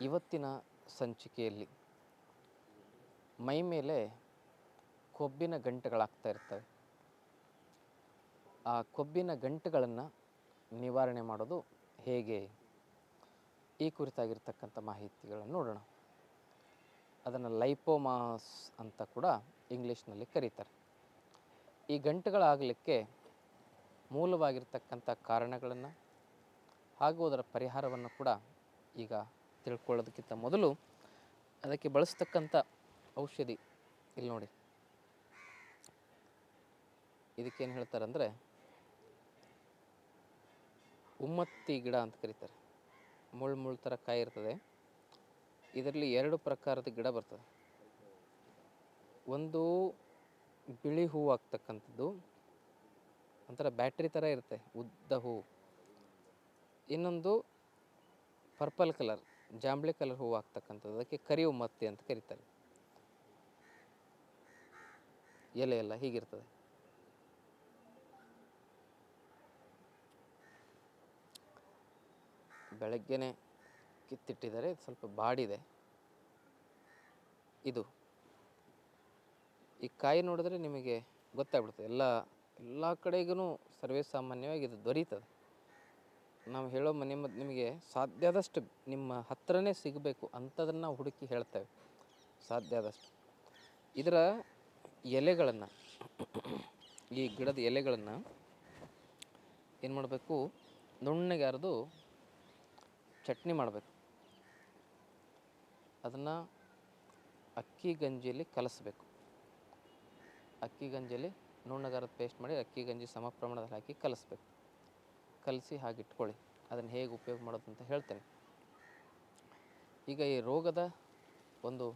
ಇವತ್ತಿನ ಸಂಚಿಕೆಯಲ್ಲಿ ಮೈ ಮೇಲೆ ಕೊಬ್ಬಿನ ಗಂಟುಗಳಾಗ್ತಾ ಇರ್ತವೆ. ಆ ಕೊಬ್ಬಿನ ಗಂಟುಗಳನ್ನು ನಿವಾರಣೆ ಮಾಡೋದು ಹೇಗೆ? ಈ ಕುರಿತಾಗಿರ್ತಕ್ಕಂಥ ಮಾಹಿತಿಗಳನ್ನು ನೋಡೋಣ. ಅದನ್ನು ಲೈಪೋಮಾಸ್ ಅಂತ ಕೂಡ ಇಂಗ್ಲೀಷ್ನಲ್ಲಿ ಕರೀತಾರೆ. ಈ ಗಂಟುಗಳಾಗಲಿಕ್ಕೆ ಮೂಲವಾಗಿರ್ತಕ್ಕಂಥ ಕಾರಣಗಳನ್ನು ಹಾಗೂ ಅದರ ಪರಿಹಾರವನ್ನು ಕೂಡ ಈಗ ತಿಳ್ಕೊಳ್ಳೋದಕ್ಕಿಂತ ಮೊದಲು ಅದಕ್ಕೆ ಬಳಸ್ತಕ್ಕಂಥ ಔಷಧಿ ಇಲ್ಲಿ ನೋಡಿ. ಇದಕ್ಕೇನು ಹೇಳ್ತಾರೆ ಅಂದರೆ ಉಮ್ಮತ್ತಿ ಗಿಡ ಅಂತ ಕರೀತಾರೆ. ಮುಳ್ಳು ಮುಳ್ಳು ಥರ ಕಾಯಿ ಇರ್ತದೆ. ಇದರಲ್ಲಿ ಎರಡು ಪ್ರಕಾರದ ಗಿಡ ಬರ್ತದೆ. ಒಂದು ಬಿಳಿ ಹೂವು ಆಗ್ತಕ್ಕಂಥದ್ದು, ಒಂಥರ ಬ್ಯಾಟ್ರಿ ಥರ ಇರುತ್ತೆ ಉದ್ದ ಹೂ. ಇನ್ನೊಂದು ಪರ್ಪಲ್ ಕಲರ್. ಜಾಂಬಳಿ ಕಲರ್ ಹೂವು ಆಗ್ತಕ್ಕಂಥದ್ದು. ಅದಕ್ಕೆ ಕರಿವು ಮತ್ತೆ ಅಂತ ಕರೀತಾರೆ. ಎಲೆ ಎಲ್ಲ ಹೀಗಿರ್ತದೆ. ಬೆಳಗ್ಗೆನೆ ಕಿತ್ತಿಟ್ಟಿದ್ದಾರೆ. ಸ್ವಲ್ಪ ಬಾಡಿದೆ. ಇದು. ಈ ಕಾಯಿ ನೋಡಿದ್ರೆ ನಿಮಗೆ ಗೊತ್ತಾಗ್ಬಿಡ್ತದೆ ಎಲ್ಲ ಎಲ್ಲ ಕಡೆಗೂ ಸರ್ವೇ ಸಾಮಾನ್ಯವಾಗಿ ಇದು ದೊರೀತದೆ. ನಾವು ಹೇಳೋ ಮನೆ ಮದ್ದು ನಿಮಗೆ ಸಾಧ್ಯ ಆದಷ್ಟು ನಿಮ್ಮ ಹತ್ರನೇ ಸಿಗಬೇಕು ಅಂಥದನ್ನು ಹುಡುಕಿ ಹೇಳ್ತೇವೆ. ಸಾಧ್ಯ ಆದಷ್ಟು. ಇದರ ಎಲೆಗಳನ್ನು, ಈ ಗಿಡದ ಎಲೆಗಳನ್ನು ಏನು ಮಾಡಬೇಕು? ನುಣ್ಣಗೆ ಅರೆದು ಚಟ್ನಿ ಮಾಡಬೇಕು. ಅದನ್ನು ಅಕ್ಕಿ ಗಂಜಿಯಲ್ಲಿ ಕಲಸಬೇಕು. ಅಕ್ಕಿ ಗಂಜಿಯಲ್ಲಿ ನುಣ್ಣಗಾರದ ಪೇಸ್ಟ್ ಮಾಡಿ ಅಕ್ಕಿ ಗಂಜಿ ಸಮ ಪ್ರಮಾಣದಲ್ಲಿ ಹಾಕಿ ಕಲಿಸ್ಬೇಕು. ಕಲಸಿ ಹಾಗೆ ಇಟ್ಕೊಳ್ಳಿ ಅದನ್ನು ಹೇಗೆ ಉಪಯೋಗ ಮಾಡೋದು ಅಂತ ಹೇಳ್ತೇನೆ. ಈಗ ಈ ರೋಗದ ಒಂದು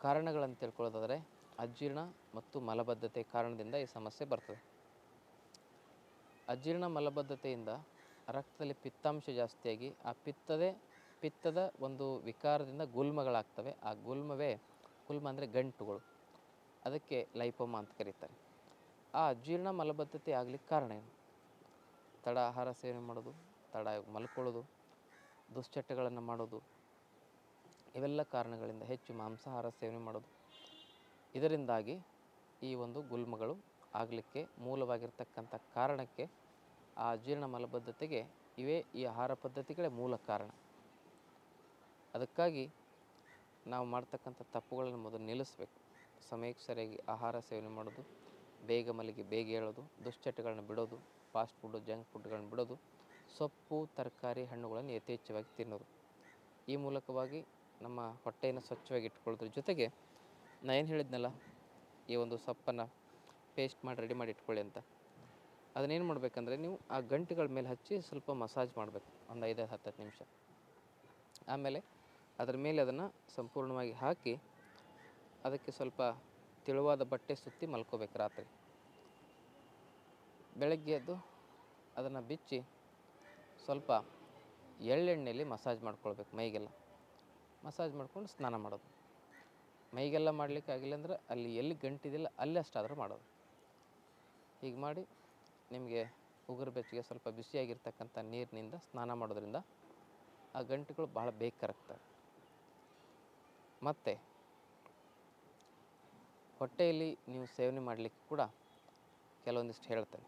ಕಾರಣಗಳನ್ನು ತಿಳ್ಕೊಳ್ಳೋದಾದರೆ ಅಜೀರ್ಣ ಮತ್ತು ಮಲಬದ್ಧತೆ ಕಾರಣದಿಂದ ಈ ಸಮಸ್ಯೆ ಬರ್ತದೆ. ಅಜೀರ್ಣ ಮಲಬದ್ಧತೆಯಿಂದ ರಕ್ತದಲ್ಲಿ ಪಿತ್ತಾಂಶ ಜಾಸ್ತಿಯಾಗಿ ಆ ಪಿತ್ತದೇ ಪಿತ್ತದ ಒಂದು ವಿಕಾರದಿಂದ ಗುಲ್ಮಗಳಾಗ್ತವೆ. ಆ ಗುಲ್ಮವೇ ಗುಲ್ಮ ಅಂದರೆ ಗಂಟುಗಳು. ಅದಕ್ಕೆ ಲೈಪೋಮ ಅಂತ ಕರೀತಾರೆ. ಆ ಅಜೀರ್ಣ ಮಲಬದ್ಧತೆ ಆಗಲಿಕ್ಕೆ ಕಾರಣ ಏನು? ತಡ ಆಹಾರ ಸೇವನೆ ಮಾಡೋದು, ತಡ ಮಲ್ಕೊಳ್ಳೋದು, ದುಶ್ಚಟಗಳನ್ನು ಮಾಡೋದು, ಇವೆಲ್ಲ ಕಾರಣಗಳಿಂದ ಹೆಚ್ಚು ಮಾಂಸಾಹಾರ ಸೇವನೆ ಮಾಡೋದು. ಇದರಿಂದಾಗಿ ಈ ಒಂದು ಗುಲ್ಮಗಳು ಆಗಲಿಕ್ಕೆ ಮೂಲವಾಗಿರ್ತಕ್ಕಂಥ ಕಾರಣಕ್ಕೆ ಆ ಜೀರ್ಣ ಮಲಬದ್ಧತೆಗೆ ಇವೇ ಈ ಆಹಾರ ಪದ್ಧತಿಗಳೇ ಮೂಲ ಕಾರಣ. ಅದಕ್ಕಾಗಿ ನಾವು ಮಾಡ್ತಕ್ಕಂಥ ತಪ್ಪುಗಳನ್ನು ಮೊದಲು ನಿಲ್ಲಿಸ್ಬೇಕು. ಸಮಯಕ್ಕೆ ಸರಿಯಾಗಿ ಆಹಾರ ಸೇವನೆ ಮಾಡೋದು, ಬೇಗ ಮಲಗಿ, ಬೇಗ ಹೇಳೋದು ದುಶ್ಚಟಗಳನ್ನ ಬಿಡೋದು ಫಾಸ್ಟ್ ಫುಡ್ಡು ಜಂಕ್ ಫುಡ್ಗಳನ್ನು ಬಿಡೋದು. ಸೊಪ್ಪು, ತರಕಾರಿ, ಹಣ್ಣುಗಳನ್ನು ಯಥೇಚ್ಛವಾಗಿ ತಿನ್ನೋದು. ಈ ಮೂಲಕವಾಗಿ ನಮ್ಮ ಹೊಟ್ಟೆಯನ್ನು ಸ್ವಚ್ಛವಾಗಿ ಇಟ್ಕೊಳ್ಳೋದ್ರ ಜೊತೆಗೆ ನಾನು ಏನು ಹೇಳಿದ್ನಲ್ಲ, ಈ ಒಂದು ಸೊಪ್ಪನ್ನು ಪೇಸ್ಟ್ ಮಾಡಿ ರೆಡಿ ಮಾಡಿ ಇಟ್ಕೊಳ್ಳಿ ಅಂತ. ಅದನ್ನೇನು ಮಾಡಬೇಕಂದ್ರೆ ನೀವು ಆ ಗಂಟೆಗಳ ಮೇಲೆ ಹಚ್ಚಿ ಸ್ವಲ್ಪ ಮಸಾಜ್ ಮಾಡಬೇಕು. ಒಂದು ಐದು, ಹತ್ತು ಹತ್ತು ನಿಮಿಷ. ಆಮೇಲೆ ಅದರ ಮೇಲೆ ಅದನ್ನು ಸಂಪೂರ್ಣವಾಗಿ ಹಾಕಿ ಅದಕ್ಕೆ ಸ್ವಲ್ಪ ತೆಳುವಾದ ಬಟ್ಟೆ ಸುತ್ತಿ ಮಲ್ಕೋಬೇಕು ರಾತ್ರಿ. ಬೆಳಗ್ಗೆ ಎದ್ದು ಅದನ್ನು ಬಿಚ್ಚಿ ಸ್ವಲ್ಪ ಎಳ್ಳೆಣ್ಣೆಯಲ್ಲಿ ಮಸಾಜ್ ಮಾಡ್ಕೊಳ್ಬೇಕು ಮೈಗೆಲ್ಲ. ಮಸಾಜ್ ಮಾಡ್ಕೊಂಡು ಸ್ನಾನ ಮಾಡೋದು. ಮೈಗೆಲ್ಲ ಮಾಡಲಿಕ್ಕೆ ಆಗಿಲ್ಲ ಅಂದ್ರೆ ಅಲ್ಲಿ ಎಲ್ಲಿ ಗಂಟಿದಿಲ್ಲ ಅಲ್ಲಿ ಅಷ್ಟಾದರೂ ಮಾಡೋದು. ಹೀಗೆ ಮಾಡಿ ನಿಮಗೆ ಉಗುರು ಬೆಚ್ಚಗೆ ಸ್ವಲ್ಪ ಬಿಸಿಯಾಗಿರ್ತಕ್ಕಂಥ ನೀರಿನಿಂದ ಸ್ನಾನ ಮಾಡೋದ್ರಿಂದ ಆ ಗಂಟುಗಳು ಭಾಳ ಬೇಗ ಕರಗ್ತವೆ ಮತ್ತು ಹೊಟ್ಟೆಯಲ್ಲಿ ನೀವು ಸೇವನೆ ಮಾಡಲಿಕ್ಕೆ ಕೂಡ ಕೆಲವೊಂದಿಷ್ಟು ಹೇಳ್ತೇನೆ.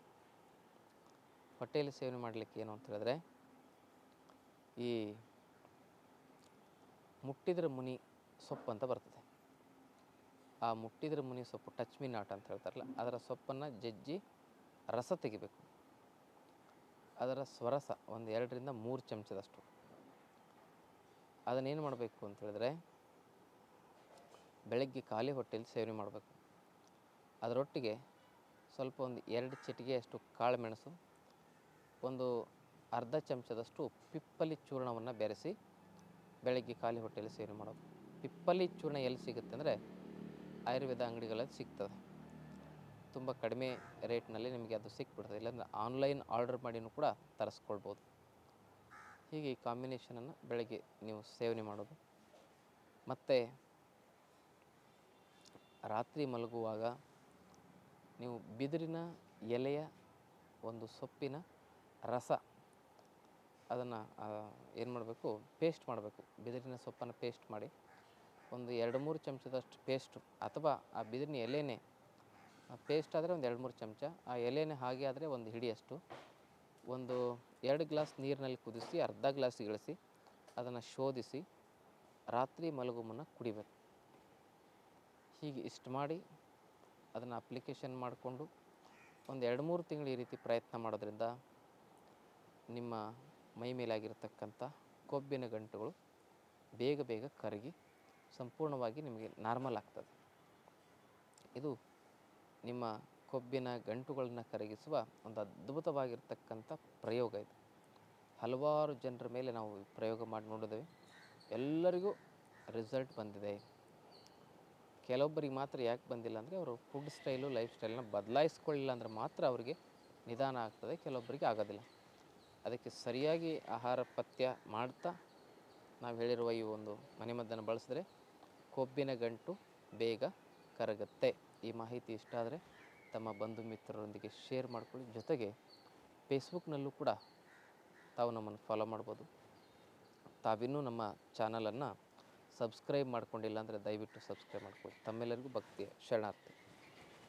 ಹೊಟ್ಟೆಯಲ್ಲಿ ಸೇವನೆ ಮಾಡಲಿಕ್ಕೆ ಏನು ಅಂತ ಹೇಳಿದ್ರೆ, ಈ ಮುಟ್ಟಿದ್ರ ಮುನಿ ಸೊಪ್ಪು ಅಂತ ಬರ್ತದೆ. ಆ ಮುಟ್ಟಿದ್ರ ಮುನಿ ಸೊಪ್ಪು ಟಚ್ ಮಿ ನಾಟ್ ಅಂತ ಹೇಳ್ತಾರಲ್ಲ, ಅದರ ಸೊಪ್ಪನ್ನು ಜಜ್ಜಿ ರಸ ತೆಗಿಬೇಕು. ಅದರ ಸ್ವರಸ ಒಂದು ಎರಡರಿಂದ ಮೂರು ಚಮಚದಷ್ಟು. ಅದನ್ನೇನು ಮಾಡಬೇಕು ಅಂತ ಹೇಳಿದ್ರೆ, ಬೆಳಗ್ಗೆ ಖಾಲಿ ಹೊಟ್ಟೆಯಲ್ಲಿ ಸೇವನೆ ಮಾಡಬೇಕು. ಅದರೊಟ್ಟಿಗೆ ಸ್ವಲ್ಪ ಒಂದು ಎರಡು ಚಿಟಿಗೆಯಷ್ಟು ಕಾಳು ಮೆಣಸು ಒಂದು ಅರ್ಧ ಚಮಚದಷ್ಟು ಪಿಪ್ಪಲಿ ಚೂರ್ಣವನ್ನು ಬೆರೆಸಿ ಬೆಳಗ್ಗೆ ಖಾಲಿ ಹೊಟ್ಟೆಯಲ್ಲಿ ಸೇವನೆ ಮಾಡೋದು. ಪಿಪ್ಪಲಿ ಚೂರ್ಣ ಎಲ್ಲಿ ಸಿಗುತ್ತೆ ಅಂದರೆ ಆಯುರ್ವೇದ ಅಂಗಡಿಗಳಲ್ಲಿ ಸಿಗ್ತದೆ. ತುಂಬ ಕಡಿಮೆ ರೇಟ್ನಲ್ಲಿ ನಿಮಗೆ ಅದು ಸಿಕ್ಬಿಡ್ತದೆ. ಇಲ್ಲಾಂದರೆ ಆನ್ಲೈನ್ ಆರ್ಡರ್ ಮಾಡಿನೂ ಕೂಡ ತರಿಸ್ಕೊಳ್ಬೋದು. ಹೀಗೆ ಈ ಕಾಂಬಿನೇಷನನ್ನು ಬೆಳಗ್ಗೆ ನೀವು ಸೇವನೆ ಮಾಡೋದು. ಮತ್ತು ರಾತ್ರಿ ಮಲಗುವಾಗ ನೀವು ಬಿದಿರಿನ ಎಲೆಯ ಒಂದು ಸೊಪ್ಪಿನ ರಸ. ಅದನ್ನು ಏನು ಮಾಡಬೇಕು? ಪೇಸ್ಟ್ ಮಾಡಬೇಕು. ಬಿದಿರಿನ ಸೊಪ್ಪನ್ನು ಪೇಸ್ಟ್ ಮಾಡಿ, ಒಂದು ಎರಡು ಮೂರು ಚಮಚದಷ್ಟು ಪೇಸ್ಟು ಅಥವಾ ಆ ಬಿದಿರಿನ ಎಲೆನೇ ಪೇಸ್ಟ್ ಆದರೆ ಒಂದು ಎರಡು ಮೂರು ಚಮಚ, ಆ ಎಲೆನೇ ಹಾಗೆ ಆದರೆ ಒಂದು ಹಿಡಿಯಷ್ಟು. ಒಂದು ಎರಡು ಗ್ಲಾಸ್ ನೀರಿನಲ್ಲಿ ಕುದಿಸಿ, ಅರ್ಧ ಗ್ಲಾಸ್ ಇಳಿಸಿ, ಅದನ್ನು ಶೋಧಿಸಿ, ರಾತ್ರಿ ಮಲಗು ಕುಡಿಬೇಕು. ಹೀಗೆ ಇಷ್ಟು ಮಾಡಿ ಅದನ್ನು ಅಪ್ಲಿಕೇಶನ್ ಮಾಡಿಕೊಂಡು, ಒಂದು ಎರಡು ಮೂರು ತಿಂಗಳು ಈ ರೀತಿ ಪ್ರಯತ್ನ ಮಾಡೋದ್ರಿಂದ ನಿಮ್ಮ ಮೈ ಮೇಲಾಗಿರ್ತಕ್ಕಂಥ ಕೊಬ್ಬಿನ ಗಂಟುಗಳು ಬೇಗ ಬೇಗ ಕರಗಿ ಸಂಪೂರ್ಣವಾಗಿ ನಿಮಗೆ ನಾರ್ಮಲ್ ಆಗ್ತದೆ. ಇದು ನಿಮ್ಮ ಕೊಬ್ಬಿನ ಗಂಟುಗಳನ್ನು ಕರಗಿಸುವ ಒಂದು ಅದ್ಭುತವಾಗಿರ್ತಕ್ಕಂಥ ಪ್ರಯೋಗ ಇದು. ಹಲವಾರು ಜನರ ಮೇಲೆ ನಾವು ಪ್ರಯೋಗ ಮಾಡಿ ನೋಡಿದ್ದೇವೆ. ಎಲ್ಲರಿಗೂ ರಿಸಲ್ಟ್ ಬಂದಿದೆ. ಕೆಲವೊಬ್ಬರಿಗೆ ಮಾತ್ರ ಯಾಕೆ ಬಂದಿಲ್ಲ ಅಂದರೆ ಅವರು ಫುಡ್ ಸ್ಟೈಲು, ಲೈಫ್ ಸ್ಟೈಲನ್ನ ಬದಲಾಯಿಸ್ಕೊಳ್ಳಿಲ್ಲ ಅಂದರೆ ಮಾತ್ರ ಅವರಿಗೆ ನಿಧಾನ ಆಗ್ತದೆ. ಕೆಲವೊಬ್ಬರಿಗೆ ಆಗೋದಿಲ್ಲ. ಅದಕ್ಕೆ ಸರಿಯಾಗಿ ಆಹಾರ ಪಥ್ಯ ಮಾಡ್ತಾ ನಾವು ಹೇಳಿರುವ ಈ ಒಂದು ಮನೆಮದ್ದನ್ನು ಬಳಸಿದ್ರೆ ಕೊಬ್ಬಿನ ಗಂಟು ಬೇಗ ಕರಗುತ್ತೆ. ಈ ಮಾಹಿತಿ ಇಷ್ಟ ಆದರೆ ತಮ್ಮ ಬಂಧು ಮಿತ್ರರೊಂದಿಗೆ ಶೇರ್ ಮಾಡ್ಕೊಳ್ಳಿ. ಜೊತೆಗೆ ಫೇಸ್ಬುಕ್ನಲ್ಲೂ ಕೂಡ ತಾವು ನಮ್ಮನ್ನು ಫಾಲೋ ಮಾಡ್ಬೋದು. ತಾವಿನ್ನೂ ನಮ್ಮ ಚಾನಲನ್ನು ಸಬ್ಸ್ಕ್ರೈಬ್ ಮಾಡ್ಕೊಂಡಿಲ್ಲ ಅಂದರೆ ದಯವಿಟ್ಟು ಸಬ್ಸ್ಕ್ರೈಬ್ ಮಾಡ್ಕೊಳ್ಳಿ. ತಮ್ಮೆಲ್ಲರಿಗೂ ಭಕ್ತಿಯ ಶರಣಾರ್ಥಿ.